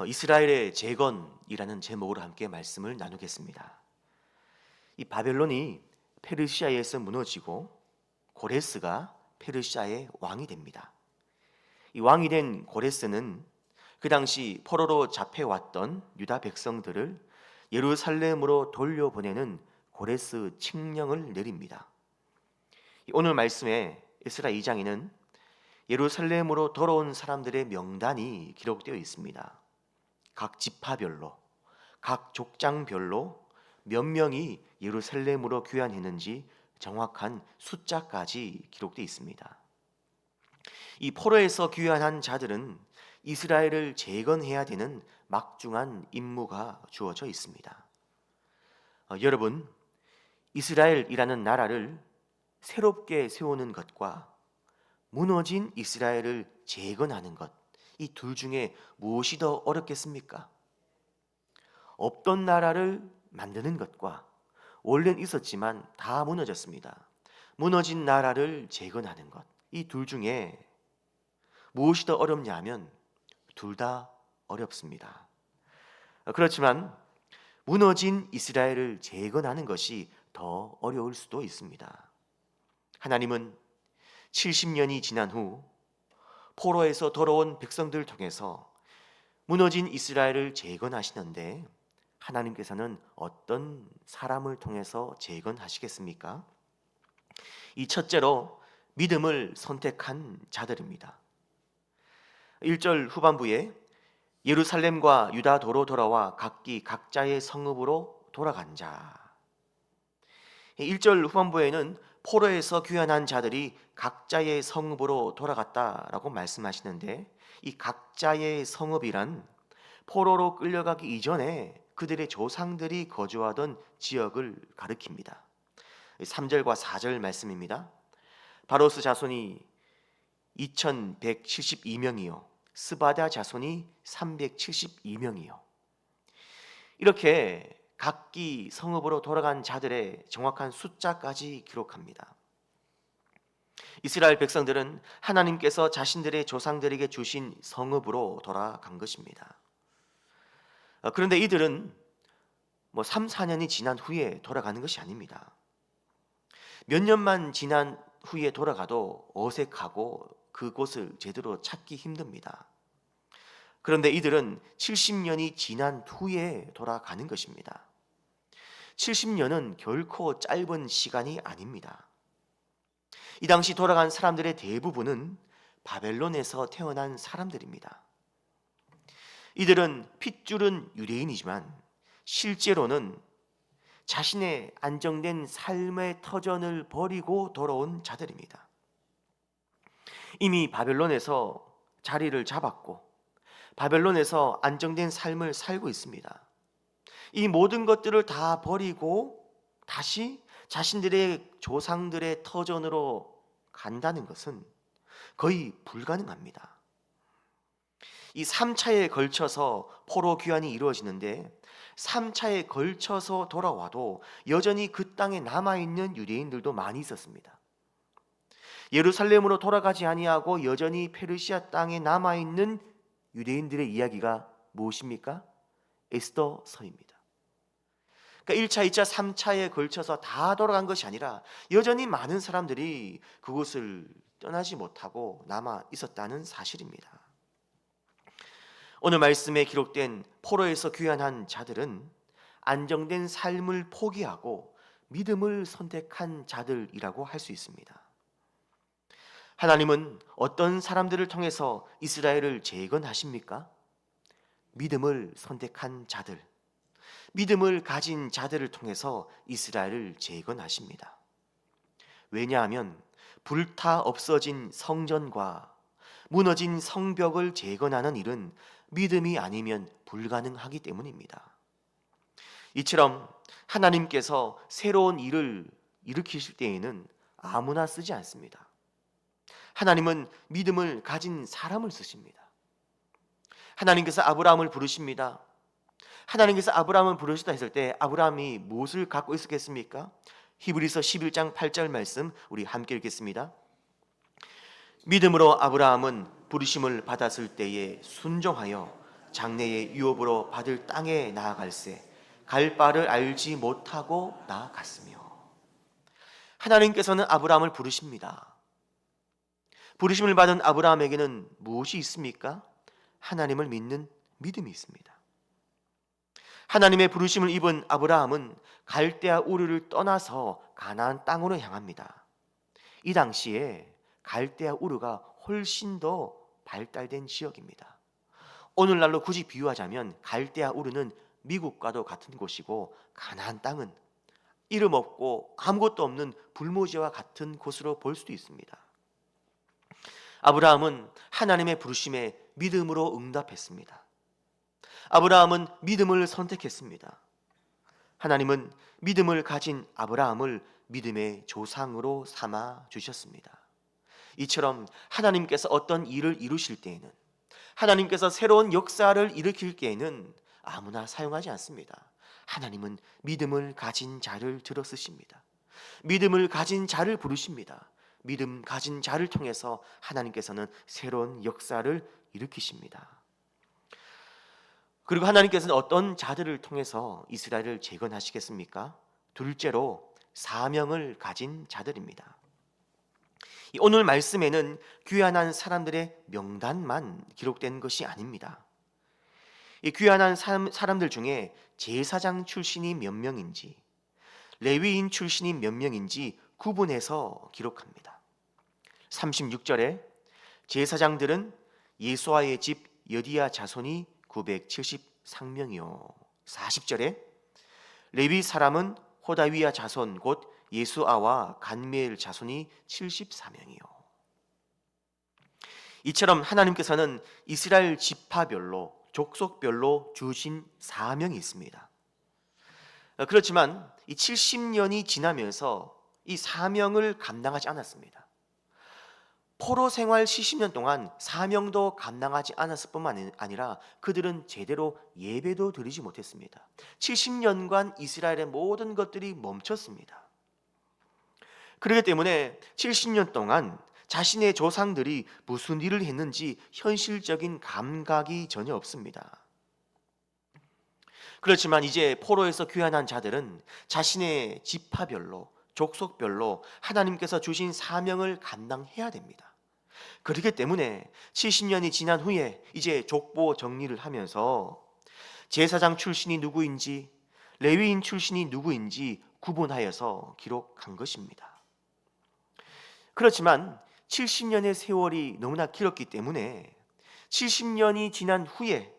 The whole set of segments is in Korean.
어, 이스라엘의 재건이라는 제목으로 함께 말씀을 나누겠습니다. 이 바벨론이 페르시아에서 무너지고 고레스가 페르시아의 왕이 됩니다. 이 왕이 된 고레스는 그 당시 포로로 잡혀왔던 유다 백성들을 예루살렘으로 돌려보내는 고레스 칙령을 내립니다. 오늘 말씀에 에스라 2장에는 예루살렘으로 돌아온 사람들의 명단이 기록되어 있습니다. 각 지파별로, 각 족장별로 몇 명이 예루살렘으로 귀환했는지 정확한 숫자까지 기록되어 있습니다. 이 포로에서 귀환한 자들은 이스라엘을 재건해야 되는 막중한 임무가 주어져 있습니다. 어, 여러분, 이스라엘이라는 나라를 새롭게 세우는 것과 무너진 이스라엘을 재건하는 것, 이 둘 중에 무엇이 더 어렵겠습니까? 없던 나라를 만드는 것과 원래는 있었지만 다 무너졌습니다. 무너진 나라를 재건하는 것, 이 둘 중에 무엇이 더 어렵냐면 둘 다 어렵습니다. 그렇지만 무너진 이스라엘을 재건하는 것이 더 어려울 수도 있습니다. 하나님은 70년이 지난 후 포로에서 돌아온 백성들을 통해서 무너진 이스라엘을 재건하시는데 하나님께서는 어떤 사람을 통해서 재건하시겠습니까? 이 첫째로 믿음을 선택한 자들입니다. 1절 후반부에 예루살렘과 유다 도로 돌아와 각기 각자의 성읍으로 돌아간 자. 1절 후반부에는 포로에서 귀환한 자들이 각자의 성읍으로 돌아갔다라고 말씀하시는데 이 각자의 성읍이란 포로로 끌려가기 이전에 그들의 조상들이 거주하던 지역을 가리킵니다. 3절과 4절 말씀입니다. 바로스 자손이 2172명이요. 스바다 자손이 372명이요. 이렇게 각기 성읍으로 돌아간 자들의 정확한 숫자까지 기록합니다. 이스라엘 백성들은 하나님께서 자신들의 조상들에게 주신 성읍으로 돌아간 것입니다. 어, 그런데 이들은 뭐 3, 4년이 지난 후에 돌아가는 것이 아닙니다. 몇 년만 지난 후에 돌아가도 어색하고 그곳을 제대로 찾기 힘듭니다. 그런데 이들은 70년이 지난 후에 돌아가는 것입니다. 70년은 결코 짧은 시간이 아닙니다. 이 당시 돌아간 사람들의 대부분은 바벨론에서 태어난 사람들입니다. 이들은 핏줄은 유대인이지만 실제로는 자신의 안정된 삶의 터전을 버리고 돌아온 자들입니다. 이미 바벨론에서 자리를 잡았고 바벨론에서 안정된 삶을 살고 있습니다. 이 모든 것들을 다 버리고 다시 자신들의 조상들의 터전으로 간다는 것은 거의 불가능합니다. 이 3차에 걸쳐서 포로 귀환이 이루어지는데 3차에 걸쳐서 돌아와도 여전히 그 땅에 남아 있는 유대인들도 많이 있었습니다. 예루살렘으로 돌아가지 아니하고 여전히 페르시아 땅에 남아 있는 유대인들의 이야기가 무엇입니까? 에스더서입니다. 그러니까 1차, 2차, 3차에 걸쳐서 다 돌아간 것이 아니라 여전히 많은 사람들이 그곳을 떠나지 못하고 남아 있었다는 사실입니다. 오늘 말씀에 기록된 포로에서 귀환한 자들은 안정된 삶을 포기하고 믿음을 선택한 자들이라고 할 수 있습니다. 하나님은 어떤 사람들을 통해서 이스라엘을 재건하십니까? 믿음을 선택한 자들, 믿음을 가진 자들을 통해서 이스라엘을 재건하십니다. 왜냐하면 불타 없어진 성전과 무너진 성벽을 재건하는 일은 믿음이 아니면 불가능하기 때문입니다. 이처럼 하나님께서 새로운 일을 일으키실 때에는 아무나 쓰지 않습니다. 하나님은 믿음을 가진 사람을 쓰십니다. 하나님께서 아브라함을 부르십니다. 하나님께서 아브라함을 부르시다 했을 때 아브라함이 무엇을 갖고 있었겠습니까? 히브리서 11장 8절 말씀 우리 함께 읽겠습니다. 믿음으로 아브라함은 부르심을 받았을 때에 순종하여 장래의 유업으로 받을 땅에 나아갈새 갈 바를 알지 못하고 나아갔으며 하나님께서는 아브라함을 부르십니다. 부르심을 받은 아브라함에게는 무엇이 있습니까? 하나님을 믿는 믿음이 있습니다. 하나님의 부르심을 입은 아브라함은 갈대아 우르를 떠나서 가나안 땅으로 향합니다. 이 당시에 갈대아 우르가 훨씬 더 발달된 지역입니다. 오늘날로 굳이 비유하자면 갈대아 우르는 미국과도 같은 곳이고 가나안 땅은 이름 없고 아무것도 없는 불모지와 같은 곳으로 볼 수도 있습니다. 아브라함은 하나님의 부르심에 믿음으로 응답했습니다. 아브라함은 믿음을 선택했습니다. 하나님은 믿음을 가진 아브라함을 믿음의 조상으로 삼아 주셨습니다. 이처럼 하나님께서 어떤 일을 이루실 때에는 하나님께서 새로운 역사를 일으킬 때에는 아무나 사용하지 않습니다. 하나님은 믿음을 가진 자를 들어 쓰십니다. 믿음을 가진 자를 부르십니다. 믿음 가진 자를 통해서 하나님께서는 새로운 역사를 일으키십니다. 그리고 하나님께서는 어떤 자들을 통해서 이스라엘을 재건하시겠습니까? 둘째로 사명을 가진 자들입니다. 오늘 말씀에는 귀환한 사람들의 명단만 기록된 것이 아닙니다. 이 귀환한 사람 들 중에 제사장 출신이 몇 명인지, 레위인 출신이 몇 명인지 구분해서 기록합니다. 36절에 제사장들은 예수아의 집 여디야 자손이 973명이요. 40절에 레위 사람은 호다위야 자손 곧 예수아와 간미엘 자손이 74명이요. 이처럼 하나님께서는 이스라엘 지파별로 족속별로 주신 사명이 있습니다. 그렇지만 이 70년이 지나면서 이 사명을 감당하지 않았습니다. 포로 생활 70년 동안 사명도 감당하지 않았을 뿐만 아니라 그들은 제대로 예배도 드리지 못했습니다. 70년간 이스라엘의 모든 것들이 멈췄습니다. 그렇기 때문에 70년 동안 자신의 조상들이 무슨 일을 했는지 현실적인 감각이 전혀 없습니다. 그렇지만 이제 포로에서 귀환한 자들은 자신의 지파별로 족속별로 하나님께서 주신 사명을 감당해야 됩니다. 그렇기 때문에 70년이 지난 후에 이제 족보 정리를 하면서 제사장 출신이 누구인지 레위인 출신이 누구인지 구분하여서 기록한 것입니다. 그렇지만 70년의 세월이 너무나 길었기 때문에 70년이 지난 후에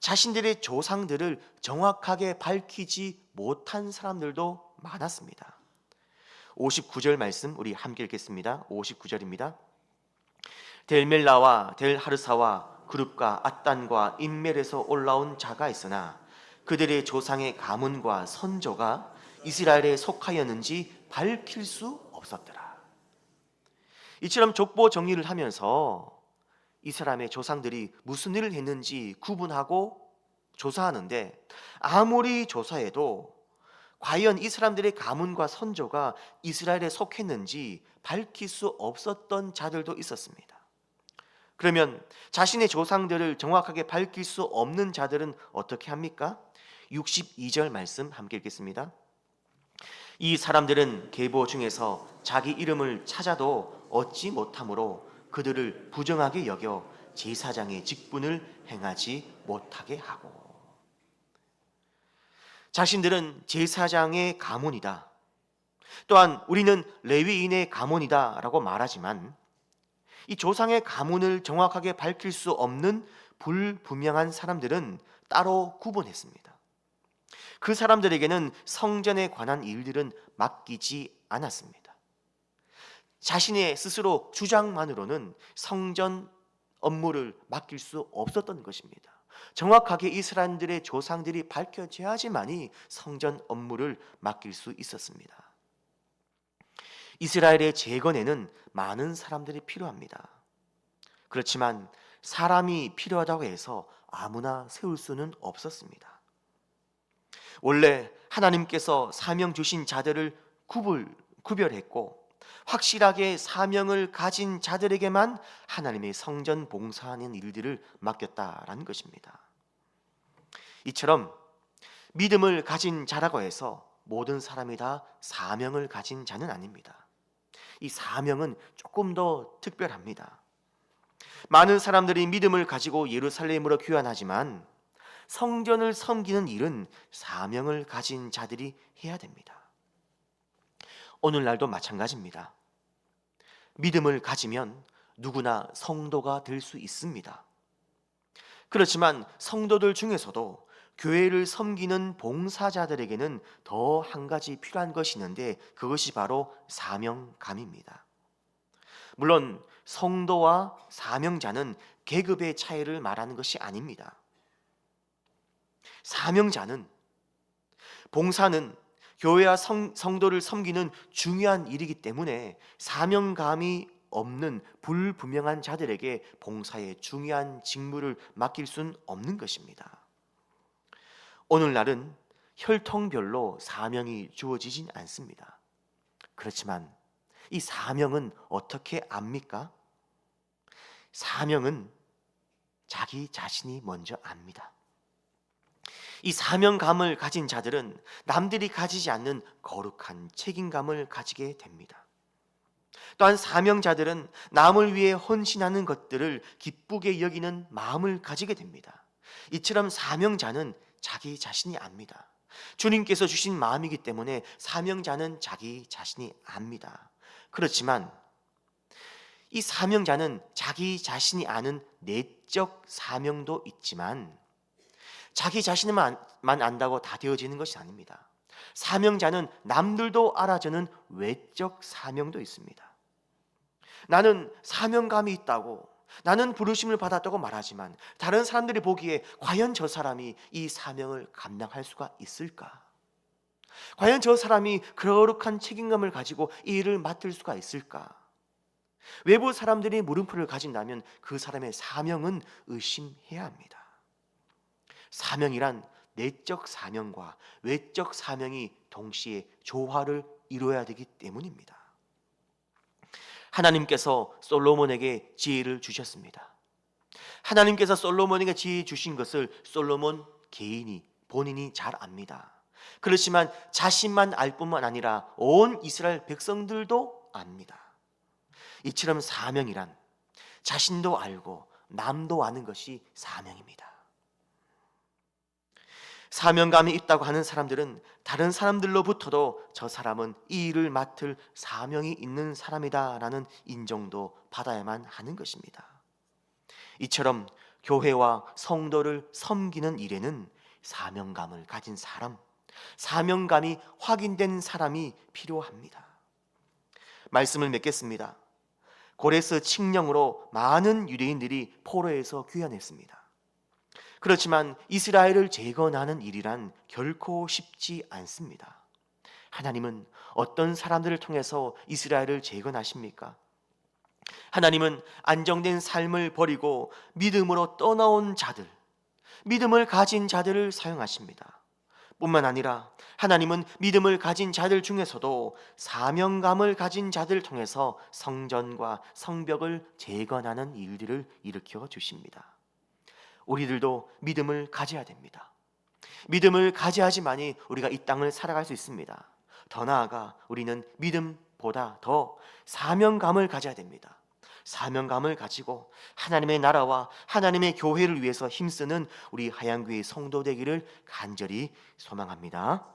자신들의 조상들을 정확하게 밝히지 못한 사람들도 많았습니다. 59절 말씀 우리 함께 읽겠습니다. 59절입니다. 델멜라와 델하르사와 그룹과 아딴과 인멜에서 올라온 자가 있으나 그들의 조상의 가문과 선조가 이스라엘에 속하였는지 밝힐 수 없었더라. 이처럼 족보 정리를 하면서 이 사람의 조상들이 무슨 일을 했는지 구분하고 조사하는데 아무리 조사해도 과연 이 사람들의 가문과 선조가 이스라엘에 속했는지 밝힐 수 없었던 자들도 있었습니다. 그러면 자신의 조상들을 정확하게 밝힐 수 없는 자들은 어떻게 합니까? 62절 말씀 함께 읽겠습니다. 이 사람들은 계보 중에서 자기 이름을 찾아도 얻지 못하므로 그들을 부정하게 여겨 제사장의 직분을 행하지 못하게 하고 자신들은 제사장의 가문이다. 또한 우리는 레위인의 가문이다라고 말하지만 이 조상의 가문을 정확하게 밝힐 수 없는 불분명한 사람들은 따로 구분했습니다. 그 사람들에게는 성전에 관한 일들은 맡기지 않았습니다. 자신의 스스로 주장만으로는 성전 업무를 맡길 수 없었던 것입니다. 정확하게 이 사람들의 조상들이 밝혀져야지만이 성전 업무를 맡길 수 있었습니다. 이스라엘의 재건에는 많은 사람들이 필요합니다. 그렇지만 사람이 필요하다고 해서 아무나 세울 수는 없었습니다. 원래 하나님께서 사명 주신 자들을 구분, 구별했고 확실하게 사명을 가진 자들에게만 하나님의 성전 봉사하는 일들을 맡겼다라는 것입니다. 이처럼 믿음을 가진 자라고 해서 모든 사람이 다 사명을 가진 자는 아닙니다. 이 사명은 조금 더 특별합니다. 많은 사람들이 믿음을 가지고 예루살렘으로 귀환하지만 성전을 섬기는 일은 사명을 가진 자들이 해야 됩니다. 오늘날도 마찬가지입니다. 믿음을 가지면 누구나 성도가 될 수 있습니다. 그렇지만 성도들 중에서도 교회를 섬기는 봉사자들에게는 더 한 가지 필요한 것이 있는데 그것이 바로 사명감입니다. 물론 성도와 사명자는 계급의 차이를 말하는 것이 아닙니다. 사명자는 봉사는 교회와 성, 성도를 섬기는 중요한 일이기 때문에 사명감이 없는 불분명한 자들에게 봉사의 중요한 직무를 맡길 수는 없는 것입니다. 오늘날은 혈통별로 사명이 주어지진 않습니다. 그렇지만 이 사명은 어떻게 압니까? 사명은 자기 자신이 먼저 압니다. 이 사명감을 가진 자들은 남들이 가지지 않는 거룩한 책임감을 가지게 됩니다. 또한 사명자들은 남을 위해 헌신하는 것들을 기쁘게 여기는 마음을 가지게 됩니다. 이처럼 사명자는 자기 자신이 압니다. 주님께서 주신 마음이기 때문에 사명자는 자기 자신이 압니다. 그렇지만 이 사명자는 자기 자신이 아는 내적 사명도 있지만 자기 자신만 안다고 다 되어지는 것이 아닙니다. 사명자는 남들도 알아주는 외적 사명도 있습니다. 나는 사명감이 있다고 나는 부르심을 받았다고 말하지만 다른 사람들이 보기에 과연 저 사람이 이 사명을 감당할 수가 있을까? 과연 저 사람이 거룩한 책임감을 가지고 이 일을 맡을 수가 있을까? 외부 사람들이 물음표를 가진다면 그 사람의 사명은 의심해야 합니다. 사명이란 내적 사명과 외적 사명이 동시에 조화를 이루어야 되기 때문입니다. 하나님께서 솔로몬에게 지혜를 주셨습니다. 하나님께서 솔로몬에게 지혜 주신 것을 솔로몬 개인이 본인이 잘 압니다. 그렇지만 자신만 알 뿐만 아니라 온 이스라엘 백성들도 압니다. 이처럼 사명이란 자신도 알고 남도 아는 것이 사명입니다. 사명감이 있다고 하는 사람들은 다른 사람들로부터도 저 사람은 이 일을 맡을 사명이 있는 사람이다라는 인정도 받아야만 하는 것입니다. 이처럼 교회와 성도를 섬기는 일에는 사명감을 가진 사람, 사명감이 확인된 사람이 필요합니다. 말씀을 맺겠습니다. 고레스 칙령으로 많은 유대인들이 포로에서 귀환했습니다. 그렇지만 이스라엘을 재건하는 일이란 결코 쉽지 않습니다. 하나님은 어떤 사람들을 통해서 이스라엘을 재건하십니까? 하나님은 안정된 삶을 버리고 믿음으로 떠나온 자들, 믿음을 가진 자들을 사용하십니다. 뿐만 아니라 하나님은 믿음을 가진 자들 중에서도 사명감을 가진 자들을 통해서 성전과 성벽을 재건하는 일들을 일으켜 주십니다. 우리들도 믿음을 가져야 됩니다. 믿음을 가져야지만이 우리가 이 땅을 살아갈 수 있습니다. 더 나아가 우리는 믿음보다 더 사명감을 가져야 됩니다. 사명감을 가지고 하나님의 나라와 하나님의 교회를 위해서 힘쓰는 우리 하양교회 성도 되기를 간절히 소망합니다.